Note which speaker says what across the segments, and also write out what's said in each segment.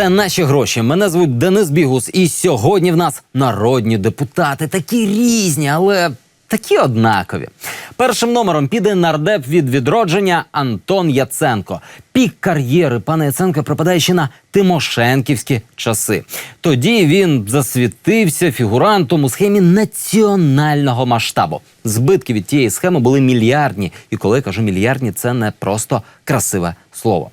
Speaker 1: Це наші гроші. Мене звуть Денис Бігус, і сьогодні в нас народні депутати, такі різні, але такі однакові. Першим номером піде нардеп від відродження Антон Яценко. Пік кар'єри пана Яценка припадає ще на Тимошенківські часи. Тоді він засвітився фігурантом у схемі національного масштабу. Збитки від тієї схеми були мільярдні. І коли я кажу мільярдні, це не просто красиве слово.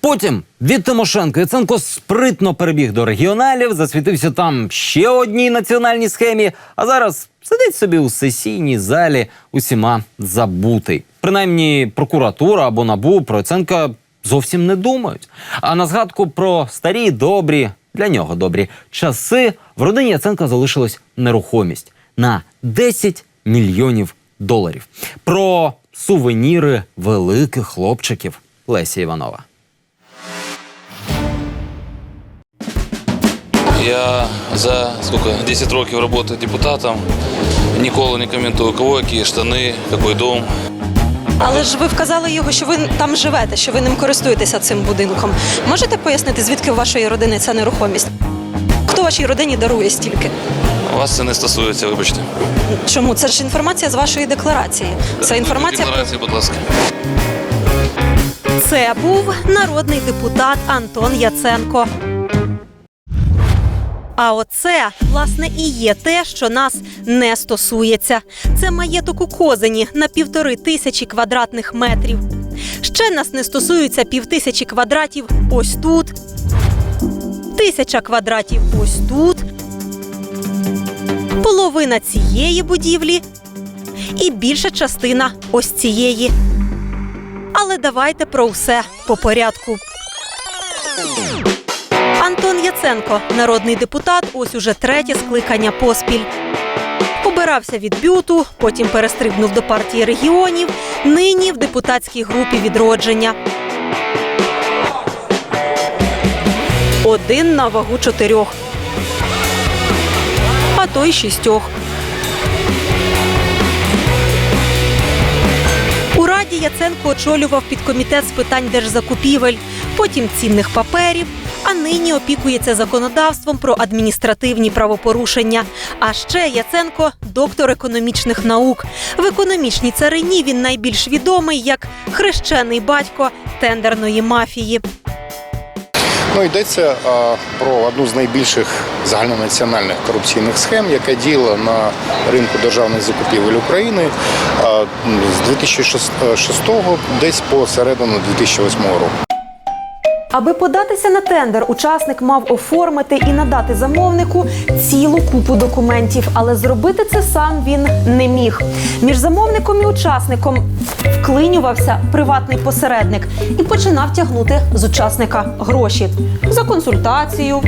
Speaker 1: Потім від Тимошенко Яценко спритно перебіг до регіоналів, засвітився там ще одній національній схемі, а зараз сидить собі у сесійній залі усіма забутий. Принаймні, прокуратура або набу про Яценка зовсім не думають. А на згадку про старі добрі для нього добрі часи в родині Яценка залишилась нерухомість на 10 мільйонів доларів. Про сувеніри великих хлопчиків Лесі Іванова.
Speaker 2: Я за сколько, 10 років роботи депутатом ніколи не коментую, кого які штани, який дом.
Speaker 3: Але ж ви вказали його, що ви там живете, що ви ним користуєтеся цим будинком. Можете пояснити, звідки у вашої родини ця нерухомість? Хто вашій родині дарує стільки?
Speaker 2: Вас це не стосується, вибачте.
Speaker 3: Чому? Це ж інформація з вашої декларації. Це інформація.
Speaker 2: Декларації, будь ласка.
Speaker 3: Це був народний депутат Антон Яценко. А оце, власне, і є те, що нас не стосується. Це маєток у Козині на півтори тисячі квадратних метрів. Ще нас не стосується півтисячі квадратів ось тут. Тисяча квадратів ось тут. Половина цієї будівлі і більша частина ось цієї. Але давайте про все по порядку. Яценко, народний депутат, ось уже третє скликання поспіль. Обирався від бюту, потім перестрибнув до партії регіонів. Нині в депутатській групі відродження. Один на вагу чотирьох. А то й шістьох. У Раді Яценко очолював підкомітет з питань держзакупівель, потім цінних паперів, а нині опікується законодавством про адміністративні правопорушення. А ще Яценко доктор економічних наук. В економічній царині він найбільш відомий як хрещений батько тендерної мафії.
Speaker 4: Ну, йдеться а, про одну з найбільших загальнонаціональних корупційних схем, яка діяла на ринку державних закупівель України а, з 2006 десь по середину 2008 року.
Speaker 3: Аби податися на тендер, учасник мав оформити і надати замовнику цілу купу документів, але зробити це сам він не міг. Між замовником і учасником вклинювався приватний посередник і починав тягнути з учасника гроші за консультацію,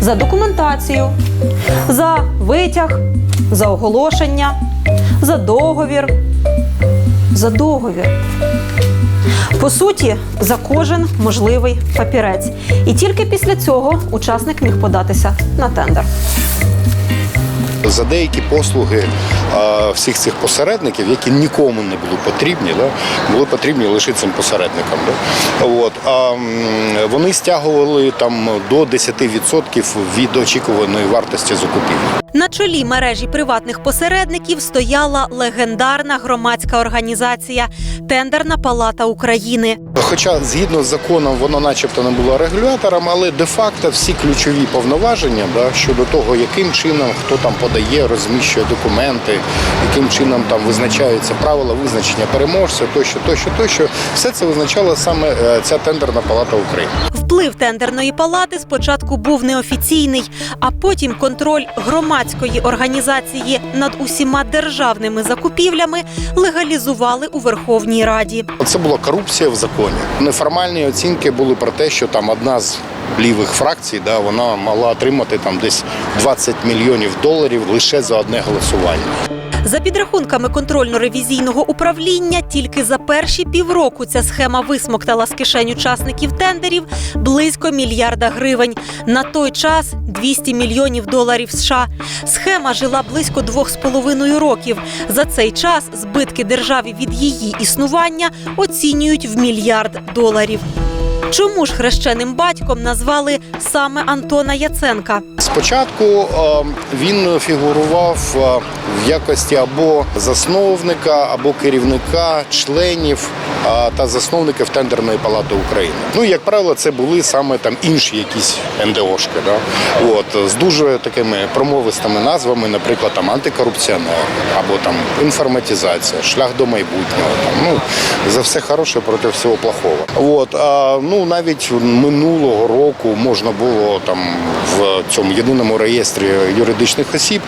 Speaker 3: за документацію, за витяг, за оголошення, за договір, за договір. По суті, за кожен можливий папірець. І тільки після цього учасник міг податися на тендер.
Speaker 4: За деякі послуги всіх цих посередників, які нікому не були потрібні, були потрібні лише цим посередникам. От, а, вони стягували там до 10% від очікуваної вартості закупівлі.
Speaker 3: На чолі мережі приватних посередників стояла легендарна громадська організація Тендерна палата України.
Speaker 4: Хоча згідно з законом воно начебто не було регулятором, але де-факто всі ключові повноваження да, щодо того, яким чином хто там подає, розміщує документи, яким чином там визначаються правила визначення переможця, тощо, тощо, тощо, все це визначала саме е, ця тендерна палата України.
Speaker 3: Вплив тендерної палати спочатку був неофіційний, а потім контроль громадської організації над усіма державними закупівлями легалізували у Верховній Раді.
Speaker 4: Це була корупція в законі. Неформальні оцінки були про те, що там одна з лівих фракцій, да, вона могла отримати там десь 20 мільйонів доларів лише за одне голосування.
Speaker 3: За підрахунками контрольно-ревізійного управління, тільки за перші півроку ця схема висмоктала з кишень учасників тендерів близько мільярда гривень. На той час 200 мільйонів доларів США. Схема жила близько двох з половиною років. За цей час збитки державі від її існування оцінюють в мільярд доларів. Чому ж хрещеним батьком назвали саме Антона Яценка?
Speaker 4: Спочатку е, він фігурував е, в якості або засновника, або керівника членів е, та засновників тендерної палати України. Ну, як правило, це були саме там інші якісь НДОшки, да? От, з дуже такими промовистими назвами, наприклад, там антикорупціонер або там інформатизація, шлях до майбутнього. Там, ну, за все хороше проти всього плохого. От, а, ну, навіть минулого року можна було там в цьому єдиному реєстрі юридичних осіб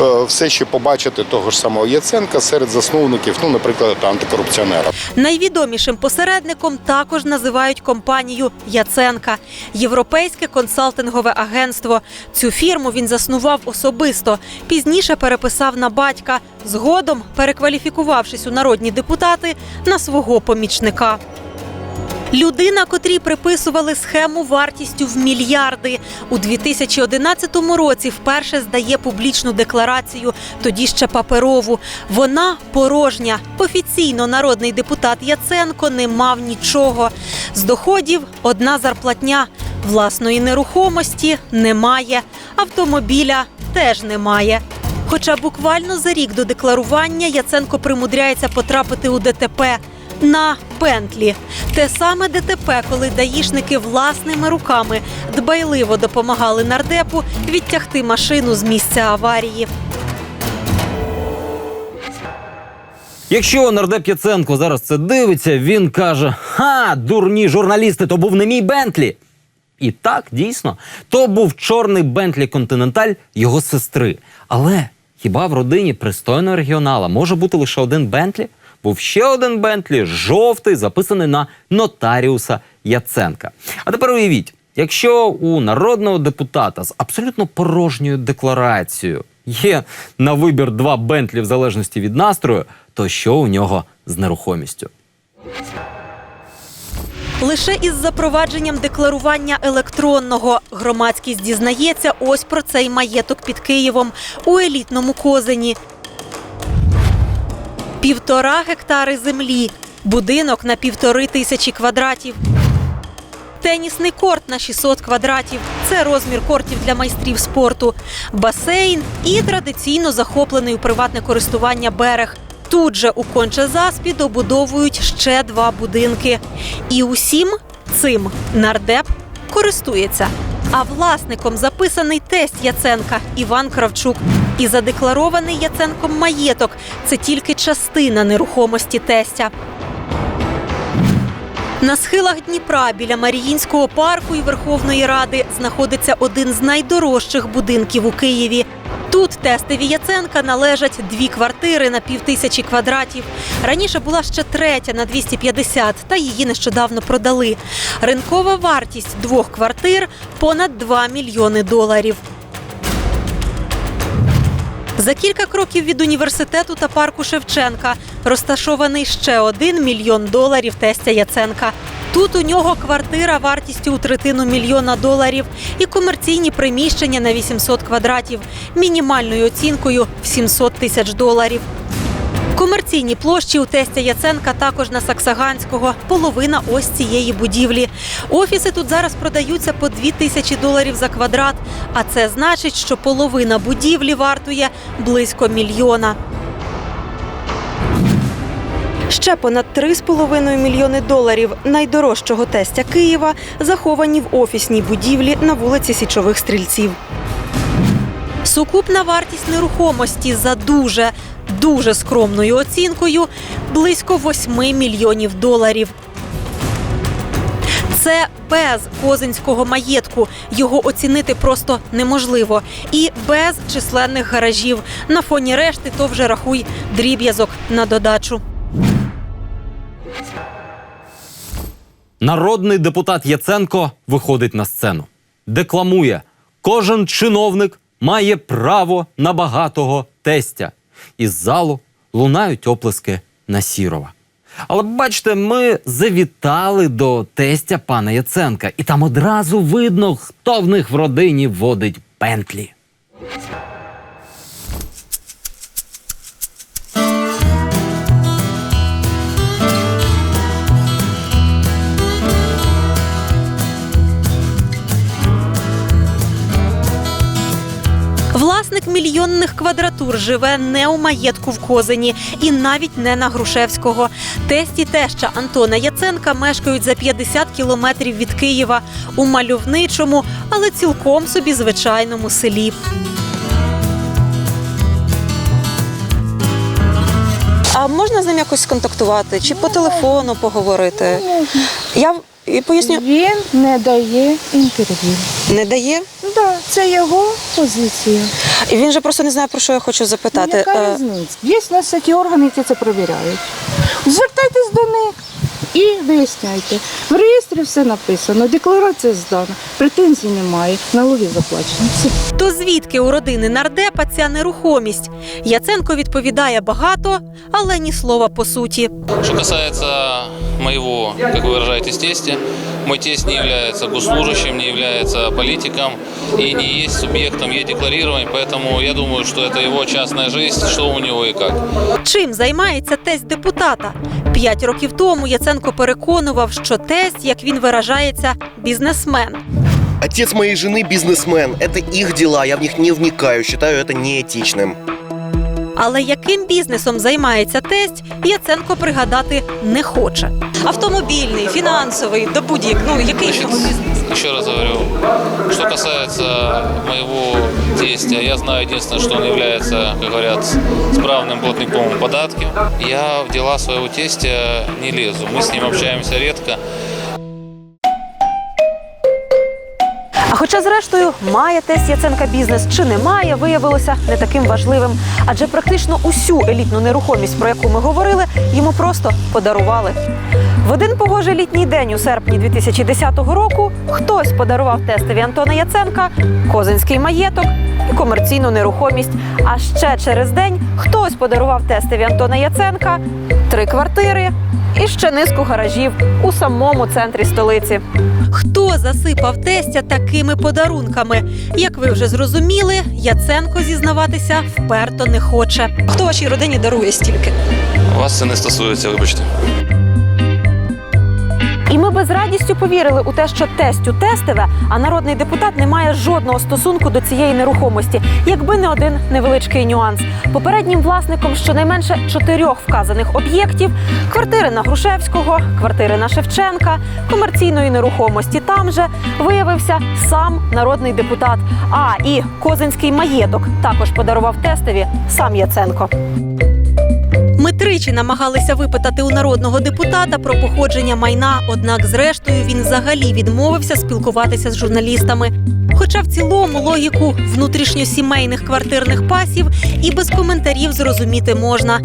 Speaker 4: е, все ще побачити того ж самого Яценка серед засновників, ну, наприклад, антикорупціонера.
Speaker 3: Найвідомішим посередником також називають компанію Яценка, європейське консалтингове агентство. Цю фірму він заснував особисто. Пізніше переписав на батька, згодом перекваліфікувавшись у народні депутати на свого помічника. Людина, котрій приписували схему вартістю в мільярди, у 2011 році вперше здає публічну декларацію, тоді ще паперову. Вона порожня. Офіційно народний депутат Яценко не мав нічого. З доходів одна зарплатня. Власної нерухомості немає, автомобіля теж немає. Хоча буквально за рік до декларування Яценко примудряється потрапити у ДТП на Бентлі. Те саме ДТП, коли даїшники власними руками дбайливо допомагали нардепу відтягти машину з місця аварії.
Speaker 1: Якщо нардеп Яценко зараз це дивиться, він каже: Ха, дурні журналісти, то був не мій Бентлі. І так, дійсно, то був чорний Бентлі Континенталь його сестри. Але хіба в родині пристойного регіонала може бути лише один Бентлі? Був ще один Бентлі, жовтий, записаний на нотаріуса Яценка. А тепер уявіть, якщо у народного депутата з абсолютно порожньою декларацією є на вибір два Бентлі в залежності від настрою, то що у нього з нерухомістю?
Speaker 3: Лише із запровадженням декларування електронного громадськість дізнається ось про цей маєток під Києвом у елітному козині. Півтора гектари землі, будинок на півтори тисячі квадратів. Тенісний корт на 600 квадратів. Це розмір кортів для майстрів спорту, басейн і традиційно захоплений у приватне користування берег. Тут же у Конче-Заспі добудовують ще два будинки. І усім цим нардеп користується. А власником записаний тесть Яценка Іван Кравчук. І задекларований Яценком маєток це тільки частина нерухомості тестя. На схилах Дніпра біля Маріїнського парку і Верховної Ради знаходиться один з найдорожчих будинків у Києві. Тут тестові Яценка належать дві квартири на півтисячі квадратів. Раніше була ще третя на 250, та її нещодавно продали. Ринкова вартість двох квартир понад 2 мільйони доларів. За кілька кроків від університету та парку Шевченка розташований ще один мільйон доларів тестя Яценка. Тут у нього квартира вартістю у третину мільйона доларів і комерційні приміщення на 800 квадратів, мінімальною оцінкою в 700 тисяч доларів. Комерційні площі у тестя Яценка також на Саксаганського. Половина ось цієї будівлі. Офіси тут зараз продаються по 2 тисячі доларів за квадрат. А це значить, що половина будівлі вартує близько мільйона. Ще понад 3,5 мільйони доларів найдорожчого тестя Києва заховані в офісній будівлі на вулиці Січових Стрільців. Сукупна вартість нерухомості за дуже скромною оцінкою близько 8 мільйонів доларів. Це без козинського маєтку. Його оцінити просто неможливо. І без численних гаражів. На фоні решти то вже рахуй дріб'язок на додачу.
Speaker 1: Народний депутат Яценко виходить на сцену, декламує: кожен чиновник має право на багатого тестя. Із залу лунають оплески Насірова. Але бачите, ми завітали до тестя пана Яценка, і там одразу видно, хто в них в родині водить Бентлі.
Speaker 3: Власник мільйонних квадратур живе не у маєтку в Козині і навіть не на Грушевського. Тесть і теща Антона Яценка мешкають за 50 кілометрів від Києва у мальовничому, але цілком собі звичайному селі. А можна з ним якось сконтактувати чи по телефону поговорити? Я і поясню,
Speaker 5: Він не дає інтерв'ю.
Speaker 3: не дає.
Speaker 5: Да, це його позиція.
Speaker 3: І він же просто не знає про що я хочу запитати.
Speaker 5: Яка
Speaker 3: Е,
Speaker 5: різниця? Є в нас такі органи, які це перевіряють. Звертайтесь до них і виясняйте. В реєстрі все написано, декларація здана, претензій немає, налоги заплачені. Все.
Speaker 3: То звідки у родини нардепа ця нерухомість? Яценко відповідає багато, але ні слова по суті.
Speaker 2: Что касается моего, как вы выражаетесь, тестя, мой тесть не является госслужащим, не является политиком и не есть субъектом е-декларирования, поэтому я думаю, что это его частная жизнь, что у него и как.
Speaker 3: Чим займається тесть депутата? П'ять років тому Яценко переконував, що тесть, як він виражається, бізнесмен.
Speaker 6: Отец моей жены бизнесмен. Это их дела, я в них не вникаю, считаю это неэтичным.
Speaker 3: Але яким бізнесом займається тесть, Яценко пригадати не хоче. Автомобільний, фінансовий, до будь-як, ну який
Speaker 2: Значит, еще раз говорю, что касается моего тестя, я знаю единственное, что он является, как говорят, справным платником податки. Я в дела своего тестя не лезу. Мы с ним общаемся редко.
Speaker 3: Хоча, зрештою, має тесть Яценка бізнес чи не має, виявилося не таким важливим. Адже практично усю елітну нерухомість, про яку ми говорили, йому просто подарували. В один погожий літній день у серпні 2010 року хтось подарував тестові Антона Яценка козинський маєток і комерційну нерухомість. А ще через день хтось подарував тестові Антона Яценка три квартири і ще низку гаражів у самому центрі столиці. Хто засипав тестя такими подарунками? Як ви вже зрозуміли, Яценко зізнаватися вперто не хоче. Хто вашій родині дарує стільки?
Speaker 2: Вас це не стосується, вибачте.
Speaker 3: І ми без радістю повірили у те, що тестю тестове, а народний депутат не має жодного стосунку до цієї нерухомості, якби не один невеличкий нюанс. Попереднім власником щонайменше чотирьох вказаних об'єктів: квартири на Грушевського, квартири на Шевченка, комерційної нерухомості там же виявився сам народний депутат. А і козинський маєток також подарував тестові сам Яценко. Ми намагалися випитати у народного депутата про походження майна, однак, зрештою, він взагалі відмовився спілкуватися з журналістами. Хоча в цілому логіку внутрішньосімейних квартирних пасів і без коментарів зрозуміти можна.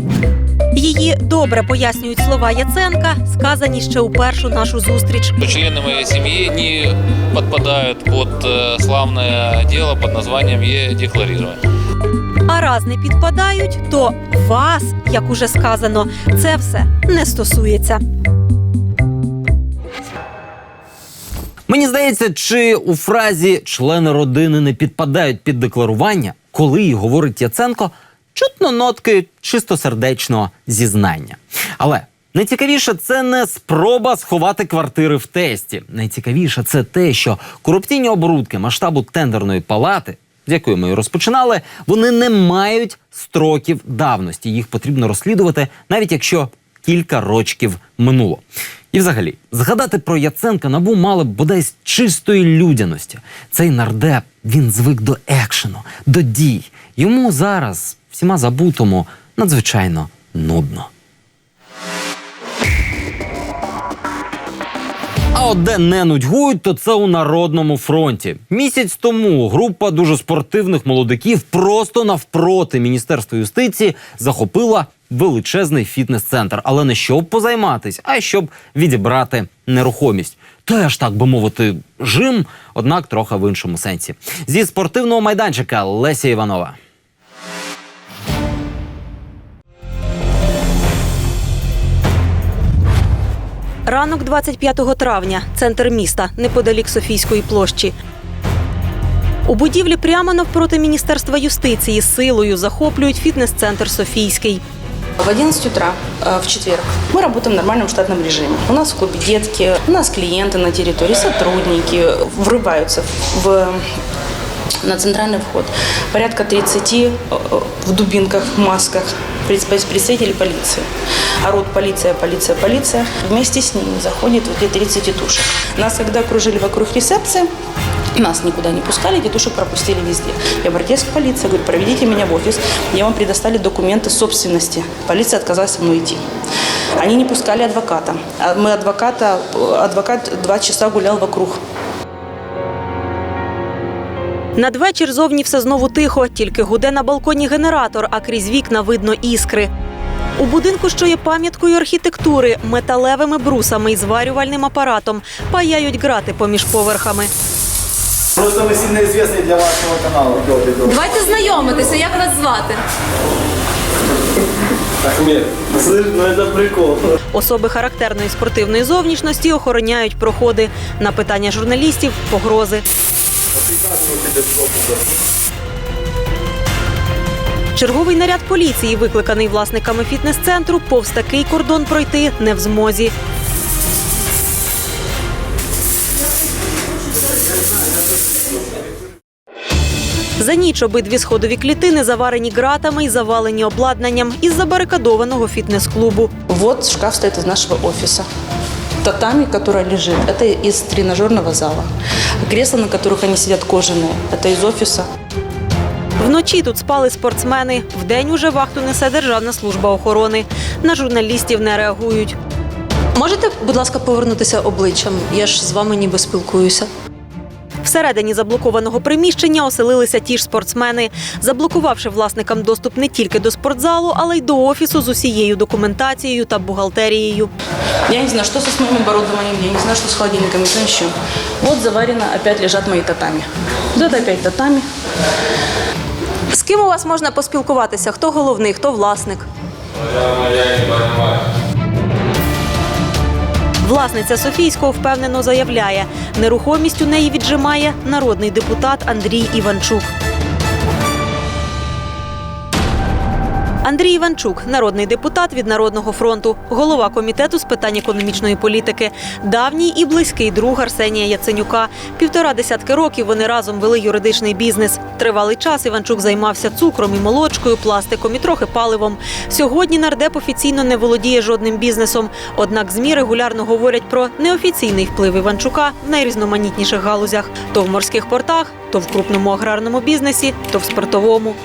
Speaker 3: Її добре пояснюють слова Яценка, сказані ще у першу нашу зустріч.
Speaker 2: Члены моей семьи не подпадают под э, славное дело под названием е-декларирование.
Speaker 3: А раз не підпадають, то вас, як уже сказано, це все не стосується.
Speaker 1: Мені здається, чи у фразі члени родини не підпадають під декларування, коли її говорить Яценко, чутно нотки чистосердечного зізнання. Але найцікавіше це не спроба сховати квартири в тесті. Найцікавіше це те, що корупційні оборудки масштабу тендерної палати, з якої ми розпочинали, вони не мають строків давності. Їх потрібно розслідувати, навіть якщо кілька рочків минуло. І взагалі, згадати про Яценка набу мали б бодай з чистої людяності. Цей нардеп він звик до екшену, до дій. Йому зараз, всіма забутому, надзвичайно нудно. А от де не нудьгують, то це у народному фронті. Місяць тому група дуже спортивних молодиків просто навпроти Міністерства юстиції захопила величезний фітнес-центр, але не щоб позайматись, а щоб відібрати нерухомість. Теж так би мовити, жим, однак трохи в іншому сенсі. Зі спортивного майданчика Леся Іванова.
Speaker 3: Ранок 25 травня, центр міста, неподалік Софійської площі. У будівлі прямо навпроти Міністерства юстиції силою захоплюють фітнес-центр Софійський.
Speaker 7: В 11 утра э, в четверг мы работаем в нормальном штатном режиме. У нас в клубе детки, у нас клиенты на территории, сотрудники врываются в на центральный вход. Порядка 30 э, э, в дубинках, в масках Пред- представителей полиции. Орут полиция, полиция, полиция. Вместе с ними заходит вот эти 30 тетушек. Нас когда окружили вокруг ресепции, нас никуда не пускали, детушек пропустили везде. Я обратилась к полиции, говорю, проведите меня в офис, мне вам предоставили документы собственности. Полиция отказалась со мной идти. Они не пускали адвоката. А Мы адвоката, адвокат два часа гулял вокруг.
Speaker 3: Надвечір зовні все знову тихо, тільки гуде на балконі генератор, а крізь вікна видно іскри. У будинку, що є пам'яткою архітектури, металевими брусами і зварювальним апаратом паяють грати поміж поверхами.
Speaker 8: Просто мы сильно известны для вашего канала.
Speaker 9: Давайте знайомитися, як вас звати?
Speaker 8: Ахмед, слышь, ну это прикол.
Speaker 3: Особи характерної спортивної зовнішності охороняють проходи. На питання журналістів погрози. Черговий наряд поліції, викликаний власниками фітнес-центру, повз такий кордон пройти не в змозі. За ніч обидві сходові клітини заварені ґратами і завалені обладнанням із забарикадованого фітнес-клубу.
Speaker 7: Вот шкаф стоит из нашего офиса. Татами, которая лежит, это из тренажерного зала. Кресла, на которых они сидят, кожаные, это из офиса.
Speaker 3: Вночі тут спали спортсмени. Вдень уже вахту несе Державна служба охорони. На журналістів не реагують.
Speaker 9: Можете, будь ласка, повернутися обличчям? Я ж з вами ніби спілкуюся.
Speaker 3: Всередині заблокованого приміщення оселилися ті ж спортсмени, заблокувавши власникам доступ не тільки до спортзалу, але й до офісу з усією документацією та бухгалтерією.
Speaker 7: Я не знаю, что со моим оборудованием, я не знаю, что с холодильником, что еще. Вот заварено, опять лежат мои татами. Вот это опять татами.
Speaker 3: З ким у вас можна поспілкуватися? Хто головний, хто власник? Власниця Софійського впевнено заявляє, нерухомість у неї віджимає народний депутат Андрій Іванчук. Андрій Іванчук, народний депутат від Народного фронту, голова комітету з питань економічної політики, давній і близький друг Арсенія Яценюка. Півтора десятки років вони разом вели юридичний бізнес. Тривалий час Іванчук займався цукром і молочкою, пластиком і трохи паливом. Сьогодні нардеп офіційно не володіє жодним бізнесом. Однак змі регулярно говорять про неофіційний вплив Іванчука в найрізноманітніших галузях: то в морських портах, то в крупному аграрному бізнесі, то в спиртовому.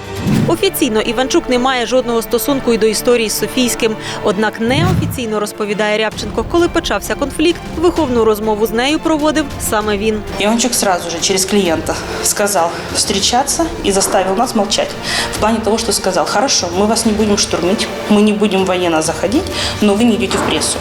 Speaker 3: Офіційно Іванчук не має жодного стосунку і до історії з Софійським. Однак неофіційно розповідає Рябченко, коли почався конфлікт, виховну розмову з нею проводив саме він.
Speaker 7: Иванчук сразу же через клиента сказал встречаться и заставил нас молчать. В плане того, что сказал, хорошо, мы вас не будем штурмить, мы не будем военно заходить, но вы не идете в прессу.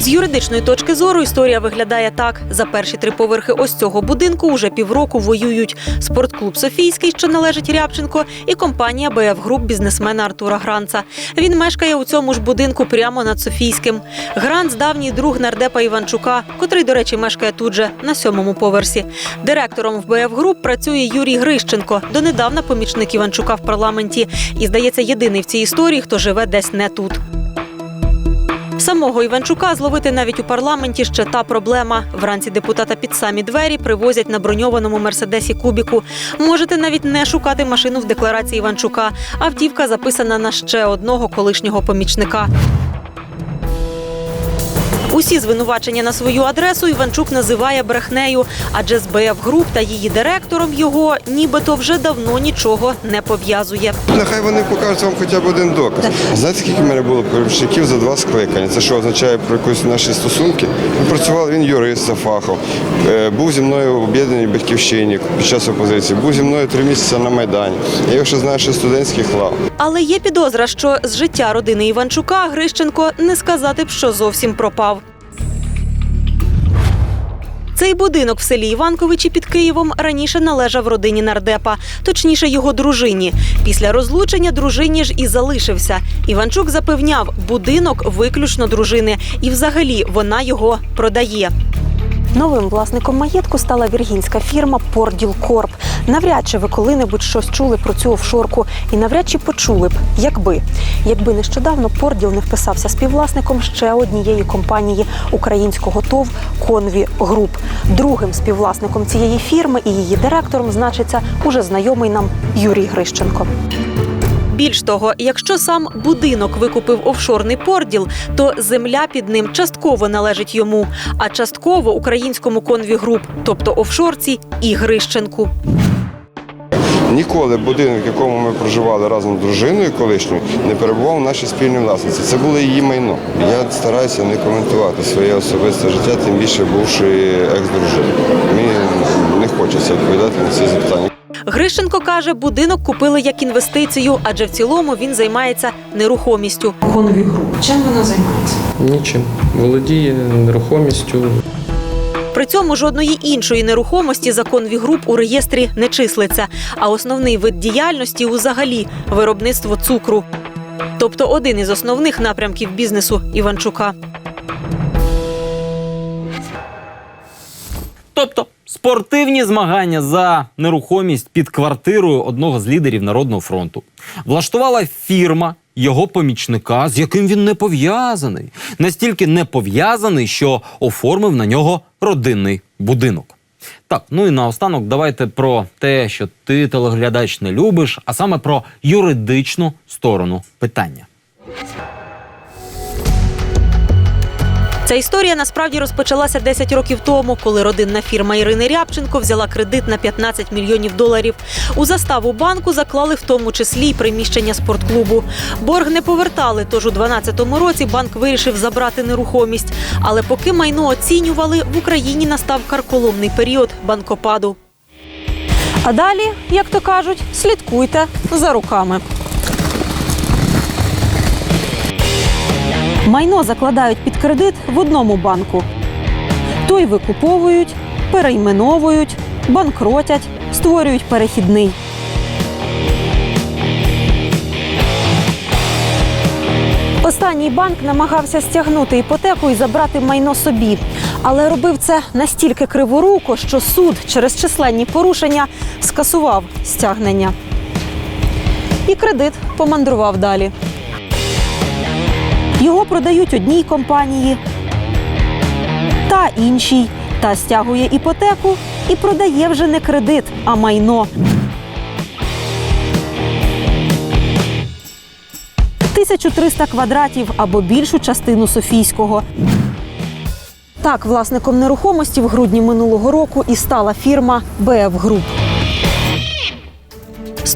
Speaker 3: З юридичної точки зору історія виглядає так: за перші три поверхи ось цього будинку уже півроку воюють спортклуб Софійський, що належить Рябченко, і компанія БФ Груп бізнесмена Артура Гранца. Він мешкає у цьому ж будинку прямо над Софійським. Гранц давній друг нардепа Іванчука, котрий, до речі, мешкає тут же на сьомому поверсі. Директором в БФ Груп працює Юрій Грищенко, донедавна помічник Іванчука в парламенті. І здається, єдиний в цій історії, хто живе десь не тут. Самого Іванчука зловити навіть у парламенті ще та проблема. Вранці депутата під самі двері привозять на броньованому мерседесі Кубіку. Можете навіть не шукати машину в декларації Іванчука. Автівка записана на ще одного колишнього помічника. Усі звинувачення на свою адресу Іванчук називає брехнею, адже з БФ груп та її директором його нібито вже давно нічого не пов'язує.
Speaker 10: Нехай вони покажуть вам хоча б один доказ. Знаєте, скільки в мене було помічників за два скликання? Це що означає про якісь наші стосунки? Ми працювали, він юрист за фахом, Е, був зі мною в об'єднаній батьківщині під час опозиції, був зі мною три місяці на Майдані. Я його ще знаю з студентських лав.
Speaker 3: Але є підозра, що з життя родини Іванчука Грищенко не сказати б, що зовсім пропав. Цей будинок в селі Іванковичі під Києвом раніше належав родині нардепа, точніше його дружині. Після розлучення дружині ж і залишився. Іванчук запевняв, будинок виключно дружини, і взагалі вона його продає. Новим власником маєтку стала віргінська фірма Порділ Корп. Навряд чи ви коли-небудь щось чули про цю офшорку, і навряд чи почули б, якби якби нещодавно Порділ не вписався співвласником ще однієї компанії українського ТОВ Конві Груп. Другим співвласником цієї фірми і її директором значиться уже знайомий нам Юрій Грищенко. Більш того, якщо сам будинок викупив офшорний порділ, то земля під ним частково належить йому, а частково українському конві груп, тобто офшорці і Грищенку.
Speaker 10: Ніколи будинок, в якому ми проживали разом з дружиною колишньою, не перебував у нашій спільній власниці. Це було її майно. Я стараюся не коментувати своє особисте життя, тим більше бувши екс-дружиною. Мені не хочеться відповідати на ці запитання.
Speaker 3: Грищенко каже, будинок купили як інвестицію, адже в цілому він займається нерухомістю. Конві груп. Чим вона займається?
Speaker 11: Нічим. Володіє нерухомістю.
Speaker 3: При цьому жодної іншої нерухомості закон конві груп у реєстрі не числиться. А основний вид діяльності узагалі виробництво цукру. Тобто один із основних напрямків бізнесу Іванчука.
Speaker 1: Спортивні змагання за нерухомість під квартирою одного з лідерів Народного фронту влаштувала фірма його помічника, з яким він не пов'язаний. Настільки не пов'язаний, що оформив на нього родинний будинок. Так, ну і наостанок давайте про те, що ти телеглядач не любиш, а саме про юридичну сторону питання.
Speaker 3: Ця історія насправді розпочалася 10 років тому, коли родинна фірма Ірини Рябченко взяла кредит на 15 мільйонів доларів. У заставу банку заклали в тому числі й приміщення спортклубу. Борг не повертали, тож у 2012 році банк вирішив забрати нерухомість. Але поки майно оцінювали, в Україні настав карколомний період банкопаду. А далі, як то кажуть, слідкуйте за руками. Майно закладають під кредит в одному банку. Той викуповують, перейменовують, банкротять, створюють перехідний. Останній банк намагався стягнути іпотеку і забрати майно собі, але робив це настільки криворуко, що суд через численні порушення скасував стягнення. І кредит помандрував далі. Його продають одній компанії та іншій, та стягує іпотеку і продає вже не кредит, а майно. Тисячу триста квадратів або більшу частину Софійського. Так, власником нерухомості в грудні минулого року і стала фірма БФ Груп.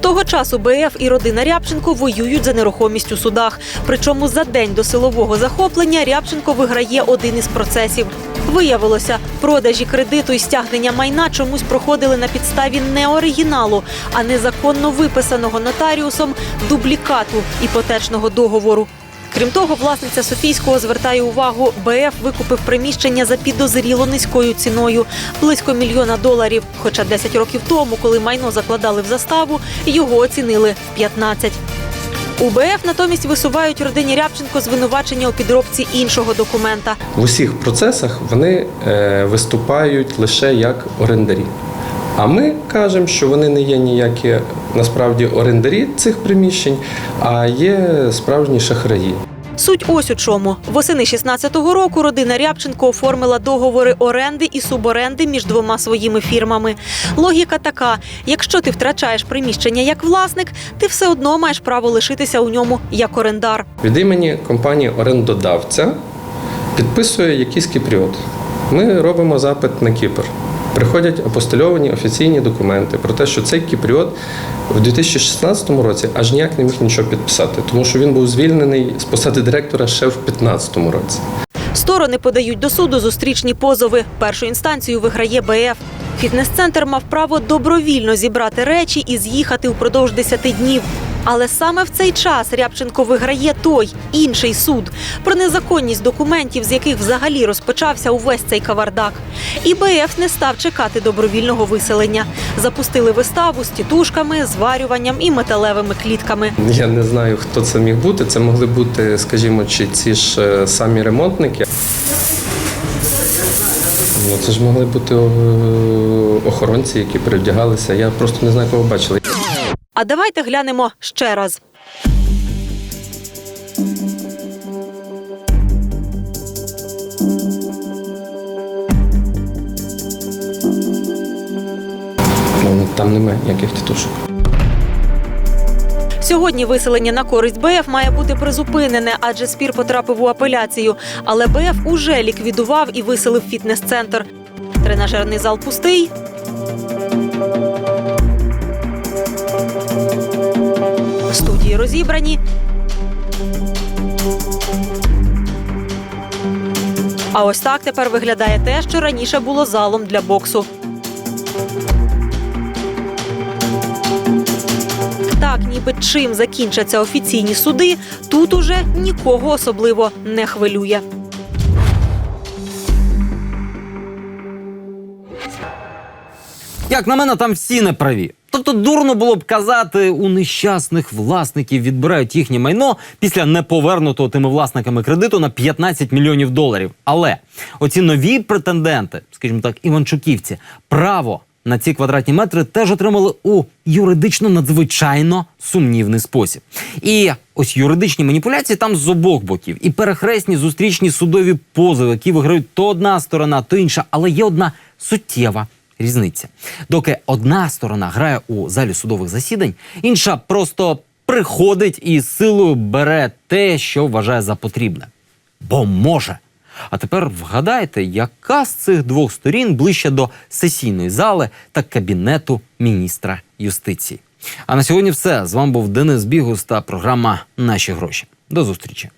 Speaker 3: Того часу БФ і родина Рябченко воюють за нерухомість у судах. Причому за день до силового захоплення Рябченко виграє один із процесів. Виявилося, продажі кредиту і стягнення майна чомусь проходили на підставі не оригіналу, а незаконно виписаного нотаріусом дублікату іпотечного договору. Крім того, власниця Софійського звертає увагу, БФ викупив приміщення за підозріло низькою ціною близько мільйона доларів. Хоча 10 років тому, коли майно закладали в заставу, його оцінили в 15. У БФ натомість висувають родині Рябченко звинувачення у підробці іншого документа.
Speaker 11: В усіх процесах вони е, виступають лише як орендарі. А ми кажемо, що вони не є ніякі насправді орендарі цих приміщень, а є справжні шахраї.
Speaker 3: Суть ось у чому. Восени 16-го року родина Рябченко оформила договори оренди і суборенди між двома своїми фірмами. Логіка така: якщо ти втрачаєш приміщення як власник, ти все одно маєш право лишитися у ньому як орендар.
Speaker 11: Від імені компанії орендодавця підписує якийсь кіпріот. Ми робимо запит на Кіпр. Приходять апостильовані офіційні документи про те, що цей кіпріот в 2016 році аж ніяк не міг нічого підписати, тому що він був звільнений з посади директора ще в 2015 році.
Speaker 3: Сторони подають до суду зустрічні позови. Першу інстанцію виграє БФ. Фітнес-центр мав право добровільно зібрати речі і з'їхати впродовж 10 днів. Але саме в цей час Рябченко виграє той інший суд про незаконність документів, з яких взагалі розпочався увесь цей кавардак. І БФ не став чекати добровільного виселення. Запустили виставу з тітушками, зварюванням і металевими клітками.
Speaker 11: Я не знаю, хто це міг бути. Це могли бути, скажімо, чи ці ж е, самі ремонтники. Ну, це ж могли бути е, охоронці, які перевдягалися. Я просто не знаю, кого бачили.
Speaker 3: А давайте глянемо ще раз.
Speaker 11: Ну, Там немає ніяких тітушок.
Speaker 3: Сьогодні виселення на користь БФ має бути призупинене, адже спір потрапив у апеляцію. Але БФ уже ліквідував і виселив фітнес-центр. Тренажерний зал пустий. Розібрані. А ось так тепер виглядає те, що раніше було залом для боксу. Так, ніби чим закінчаться офіційні суди, тут уже нікого особливо не хвилює.
Speaker 1: Як на мене, там всі неправі. Тобто дурно було б казати, у нещасних власників відбирають їхнє майно після неповернутого тими власниками кредиту на 15 мільйонів доларів. Але оці нові претенденти, скажімо так, іванчуківці, право на ці квадратні метри теж отримали у юридично надзвичайно сумнівний спосіб. І ось юридичні маніпуляції там з обох боків, і перехресні зустрічні судові позови, які виграють то одна сторона, то інша, але є одна суттєва різниця. Доки одна сторона грає у залі судових засідань, інша просто приходить і силою бере те, що вважає за потрібне. Бо може. А тепер вгадайте, яка з цих двох сторін ближче до сесійної зали та кабінету міністра юстиції. А на сьогодні все. З вами був Денис Бігус та програма Наші гроші. До зустрічі.